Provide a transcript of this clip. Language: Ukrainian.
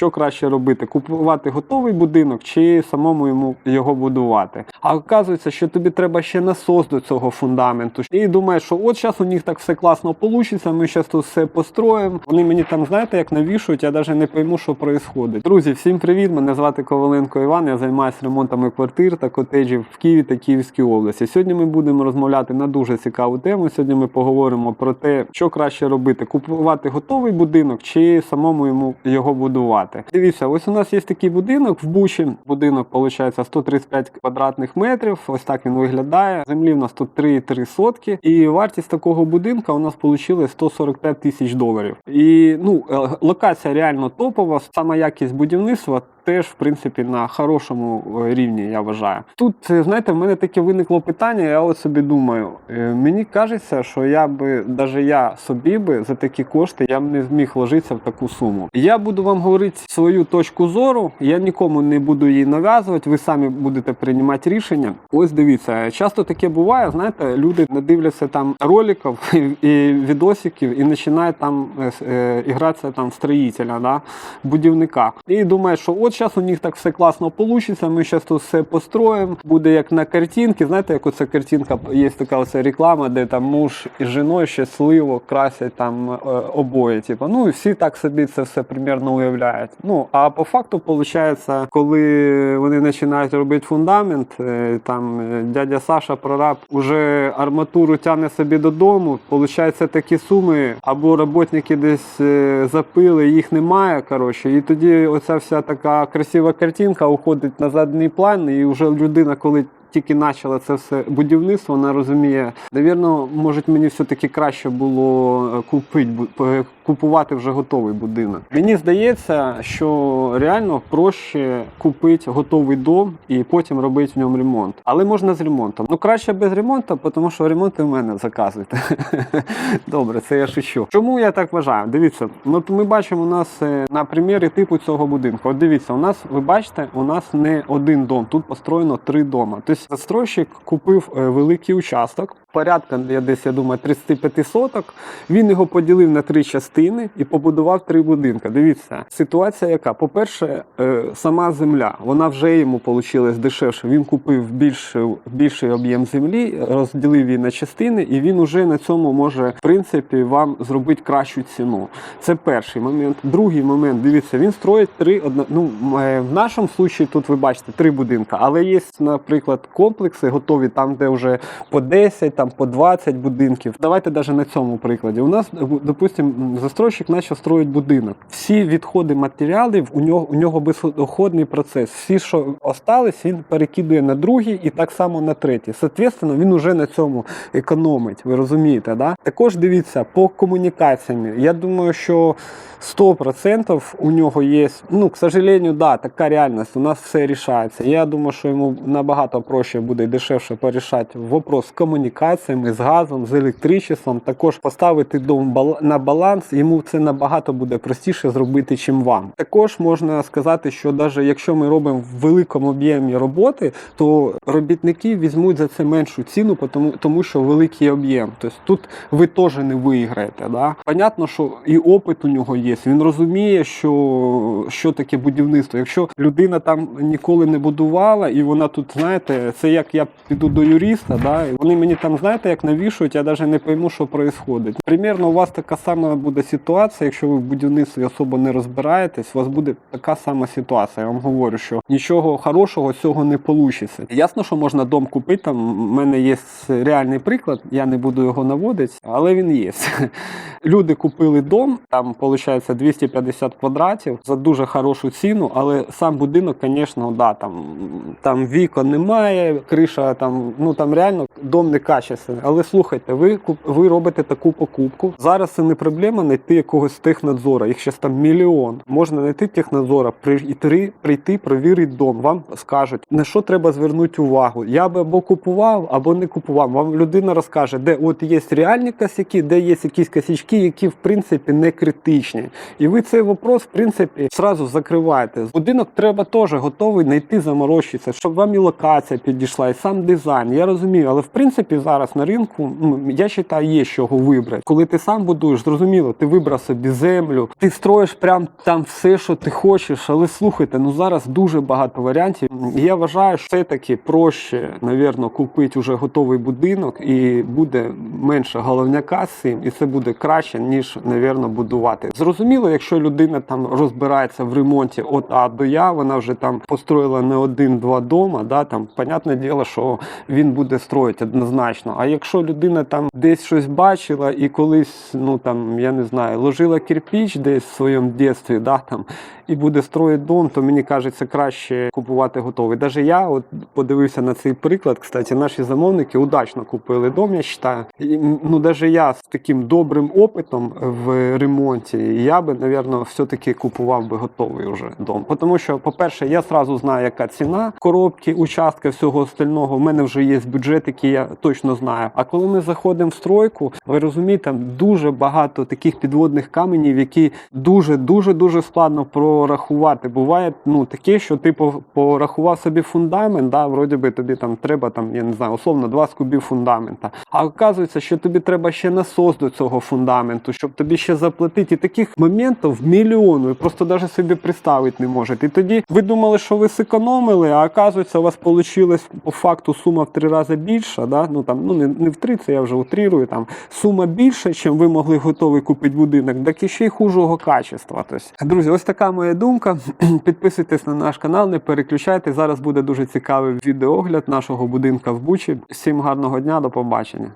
що краще робити: купувати готовий будинок чи самому йому його будувати. А оказується, що тобі треба ще насос до цього фундаменту. І думаєш, що от зараз у них так все класно вийде, ми зараз тут все построїмо. Вони мені там, знаєте, як навішують, я навіть не пойму, що відбувається. Друзі, всім привіт! Мене звати Коваленко Іван. Я займаюся ремонтами квартир та котеджів в Києві та Київській області. Сьогодні ми будемо розмовляти на дуже цікаву тему. Сьогодні ми поговоримо про те, що краще робити: купувати готовий будинок чи самому йому його будувати. Дивіться, ось у нас є такий будинок в Бучі. Будинок виходить 135 квадратних метрів. Ось так він виглядає. Землі в нас тут 3,3 сотки. І вартість такого будинка у нас вийшла 145 тисяч доларів. І ну е, локація реально топова, сама якість будівництва. Теж, в принципі, на хорошому е, рівні, я вважаю. Тут, е, знаєте, в мене таке виникло питання, я от собі думаю, е, мені кажеться, що я би, навіть я собі би за такі кошти я б не зміг вложитися в таку суму. Я буду вам говорити свою точку зору, я нікому не буду її нав'язувати, ви самі будете приймати рішення. Ось дивіться, часто таке буває, знаєте, люди не дивляться там роликів і відосиків і починають там е, е, ігратися там в строїтеля, да, будівника. І думають, що от зараз у них так все класно вийде, ми зараз тут все построїмо, буде як на картинці. Знаєте, як оця картинка, є така оця реклама, де там муж і жіною щасливо красять там е, обоє. Типу. Ну і всі так собі це все примірно уявляють. Ну, а по факту, виходить, коли вони починають робити фундамент, е, там е, дядя Саша, прораб, уже арматуру тягне собі додому, виходить такі суми, або роботники десь запили, їх немає. коротше, І тоді оця вся така красива картинка уходить на задній план, і вже людина, коли тільки почала це все будівництво, вона розуміє, навірно, може мені все-таки краще було е, купити, е, купувати вже готовий будинок. Мені здається, що реально проще купити готовий дом і потім робити в ньому ремонт. Але можна з ремонтом. Ну краще без ремонту, тому що ремонти в мене заказуйте. Добре, це я шучу. Чому я так вважаю? Дивіться, ну, от ми бачимо у нас е, на примірі типу цього будинку. От дивіться, у нас, ви бачите, у нас не один дом, тут построєно три дома. Тобто застройщик купив е, великий участок, порядка я десь, я думаю, 35 соток. Він його поділив на три частини і побудував три будинки. Дивіться, ситуація яка? По-перше, е, сама земля, вона вже йому вийшла дешевше. Він купив більше, більший об'єм землі, розділив її на частини, і він уже на цьому може, в принципі, вам зробити кращу ціну. Це перший момент. Другий момент, дивіться, він строїть три одно. Ну, е, в нашому случаї тут ви бачите три будинки, але є, наприклад, комплекси готові там, де вже по 10, там по 20 будинків. Давайте навіть на цьому прикладі. У нас, допустимо, застройщик почав строїти будинок. Всі відходи матеріалів у нього у нього бездоходний процес. Всі, що остались, він перекидує на другий і так само на третій. Соответственно, він уже на цьому економить. Ви розумієте, да? Також дивіться по комунікаціям. Я думаю, що 100% у нього є. Ну, к сожалению, да, така реальність. У нас все рішається. Я думаю, що йому набагато проще буде і дешевше порішати вопрос з комунікаціями, з газом, з електричеством. Також поставити дом на баланс. Йому це набагато буде простіше зробити, чим вам. Також можна сказати, що навіть якщо ми робимо в великому об'ємі роботи, то робітники візьмуть за це меншу ціну, тому, що великий об'єм. Тобто тут ви теж не виграєте. Да? Понятно, що і опит у нього є. Він розуміє, що, що таке будівництво. Якщо людина там ніколи не будувала, і вона тут, знаєте, це як я піду до юриста, да? і вони мені там, знаєте, як навішують, я навіть не пойму, що відбувається. Примірно, у вас така сама буде ситуація, якщо ви в будівництві особо не розбираєтесь, у вас буде така сама ситуація. Я вам говорю, що нічого хорошого з цього не вийде. Ясно, що можна дом купити. Там в мене є реальний приклад, я не буду його наводити, але він є. Люди купили дом, там виходить 250 квадратів за дуже хорошу ціну, але сам будинок, звісно, да, там, там вікон немає, криша там, ну там реально дом не качественний. Але слухайте, ви ви робите таку покупку. Зараз це не проблема знайти якогось технадзора. Їх зараз там мільйон. Можна знайти технадзора, прийти, прийти, провірити дом. Вам скажуть, на що треба звернути увагу. Я би або купував, або не купував. Вам людина розкаже, де от є реальні косяки, де є якісь косячки, які в принципі не критичні. І ви цей вопрос, в принципі, сразу закриваєте. Будинок треба теж готовий знайти заморочитися, щоб вам і локація підійшла, і сам дизайн. Я розумію, але в принципі зараз. Зараз на ринку, ну я вважаю, є чого вибрати. Коли ти сам будуєш, зрозуміло, ти вибрав собі землю, ти строїш прям там все, що ти хочеш. Але слухайте, ну зараз дуже багато варіантів. Я вважаю, що все-таки проще, навірно, купити вже готовий будинок, і буде менше головняка з цим, і це буде краще, ніж, навірно, будувати. Зрозуміло, якщо людина там розбирається в ремонті від А до Я, вона вже там построїла не один-два дома, да, там, понятне діло, що він буде строїти однозначно. А якщо людина там десь щось бачила і колись, ну там, я не знаю, ложила кирпіч десь в своєму дитинстві, да, там, і буде строїти дом, то мені кажеться краще купувати готовий. Даже я от подивився на цей приклад. Кстати, наші замовники удачно купили дом, я вважаю. І, ну, даже я з таким добрим опитом в ремонті, я би, напевно, все-таки купував би готовий вже дом. Тому що, по-перше, я сразу знаю, яка ціна коробки, участка, всього остального. У мене вже є бюджет, який я точно знаю. А коли ми заходимо в стройку, ви розумієте, там дуже багато таких підводних каменів, які дуже дуже дуже складно прорахувати. Буває ну таке, що ти порахував собі фундамент, да, вроді би тобі там треба там, я не знаю, условно 20 кубів фундамента. А оказується, що тобі треба ще насос до цього фундаменту, щоб тобі ще заплатити. І таких моментів мільйон, ви просто навіть собі представити не можете. І тоді ви думали, що ви зекономили, а оказується, у вас вийшло по факту сума в три рази більша. Да? Ну там ну не, не в три, це я вже утрірую. Там сума більша, ніж ви могли готовий купити будинок, так і ще й хужого качества. Тобто, друзі, ось така моя думка. Підписуйтесь на наш канал, не переключайте. Зараз буде дуже цікавий відеогляд нашого будинка в Бучі. Всім гарного дня, до побачення.